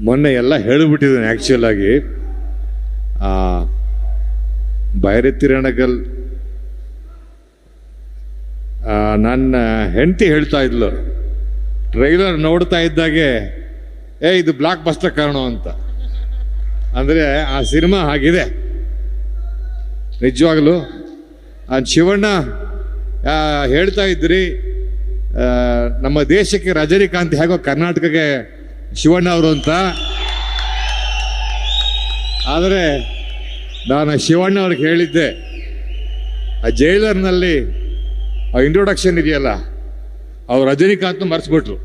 ಮೊನ್ನೆ ಎಲ್ಲ ಹೇಳಿಬಿಟ್ಟಿದ್ದೀನಿ ಆ್ಯಕ್ಚುಲ್ ಆಗಿ. ಆ, ಬೈರತಿರಣಗಲ್ ನನ್ನ ಹೆಂಡತಿ ಹೇಳ್ತಾ ಇದ್ಲು ಟ್ರೈಲರ್ ನೋಡ್ತಾ ಇದ್ದಾಗೆ ಏ ಇದು ಬ್ಲಾಕ್ ಬಸ್ಟರ್ ಕಾರಣ ಅಂತ. ಅಂದರೆ ಆ ಸಿನಿಮಾ ಆಗಿದೆ ನಿಜವಾಗ್ಲೂ? ಶಿವಣ್ಣ ಹೇಳ್ತಾ ಇದ್ರಿ ನಮ್ಮ ದೇಶಕ್ಕೆ ರಜನಿಕಾಂತ್ ಹೇಗೋ ಕರ್ನಾಟಕಕ್ಕೆ ಶಿವಣ್ಣ ಅವರು ಅಂತ. ಆದರೆ ನಾನು ಶಿವಣ್ಣ ಅವ್ರಿಗೆ ಹೇಳಿದ್ದೆ, ಆ ಜೈಲರ್ನಲ್ಲಿ ಆ ಇಂಟ್ರೊಡಕ್ಷನ್ ಇದೆಯಲ್ಲ, ಅವ್ರು ರಜನಿಕಾಂತ್ ಮರೆಸ್ಬಿಟ್ರು.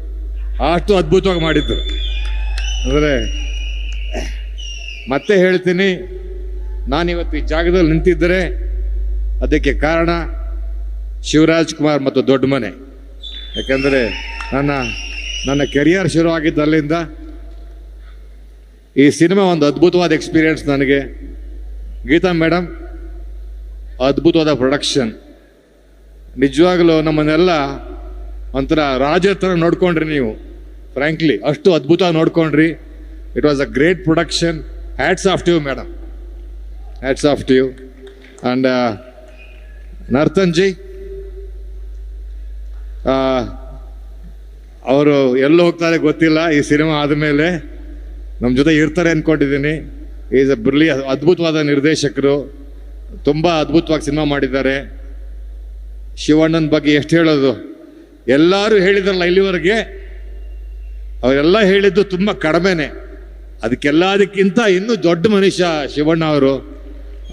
ಅಷ್ಟು ಅದ್ಭುತವಾಗಿ ಮಾಡಿದ್ರು. ಅಂದರೆ ಮತ್ತೆ ಹೇಳ್ತೀನಿ, ನಾನಿವತ್ತು ಈ ಜಾಗದಲ್ಲಿ ನಿಂತಿದ್ದರೆ ಅದಕ್ಕೆ ಕಾರಣ ಶಿವರಾಜ್ ಕುಮಾರ್ ಮತ್ತು ದೊಡ್ಡ ಮನೆ. ಯಾಕೆಂದರೆ ನನ್ನ ನನ್ನ ಕೆರಿಯರ್ ಶುರು ಆಗಿದ್ದು ಅಲ್ಲಿಂದ ಈ ಸಿನಿಮಾ ಒಂದು ಅದ್ಭುತವಾದ ಎಕ್ಸ್ಪೀರಿಯನ್ಸ್ ನನಗೆ. ಗೀತಾ ಮೇಡಮ್ ಅದ್ಭುತವಾದ ಪ್ರೊಡಕ್ಷನ್ ನಿಜವಾಗಲೂ ನಮ್ಮನ್ನೆಲ್ಲ ಒಂಥರ ರಾಜ ಥರ ನೋಡ್ಕೊಂಡ್ರಿ ನೀವು. ಫ್ರ್ಯಾಂಕ್ಲಿ ಅಷ್ಟು ಅದ್ಭುತವಾಗಿ ನೋಡ್ಕೊಂಡ್ರಿ. It was a great production hats off to you madam hats off to you and Narthan ji ಅವರು ಎಲ್ಲಿ ಹೋಗ್ತಾರೆ ಗೊತ್ತಿಲ್ಲ, ಈ ಸಿನಿಮಾ ಆದಮೇಲೆ ನಮ್ಮ ಜೊತೆ ಇರ್ತಾರೆ ಅಂದ್ಕೊಂಡಿದ್ದೀನಿ ಈಸ್ ಅ ಬ್ರಿಲಿ ಅದ್ಭುತವಾದ ನಿರ್ದೇಶಕರು. ತುಂಬ ಅದ್ಭುತವಾಗಿ ಸಿನಿಮಾ ಮಾಡಿದ್ದಾರೆ. ಶಿವಣ್ಣನ ಬಗ್ಗೆ ಎಷ್ಟು ಹೇಳೋದು? ಎಲ್ಲರೂ ಹೇಳಿದ್ರಲ್ಲ ಇಲ್ಲಿವರೆಗೆ, ಅವರೆಲ್ಲ ಹೇಳಿದ್ದು ತುಂಬ ಕಡಿಮೆನೆ. ಅದಕ್ಕೆಲ್ಲದಕ್ಕಿಂತ ಇನ್ನೂ ದೊಡ್ಡ ಮನುಷ್ಯ ಶಿವಣ್ಣ ಅವರು.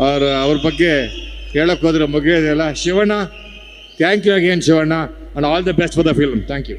ಅವ್ರ ಅವ್ರ ಬಗ್ಗೆ ಹೇಳೋಕ್ಕೋದ್ರೆ ಮುಗಿಯೋದಿಲ್ಲ Shivanna thank you again Shivanna and all the best for the film thank you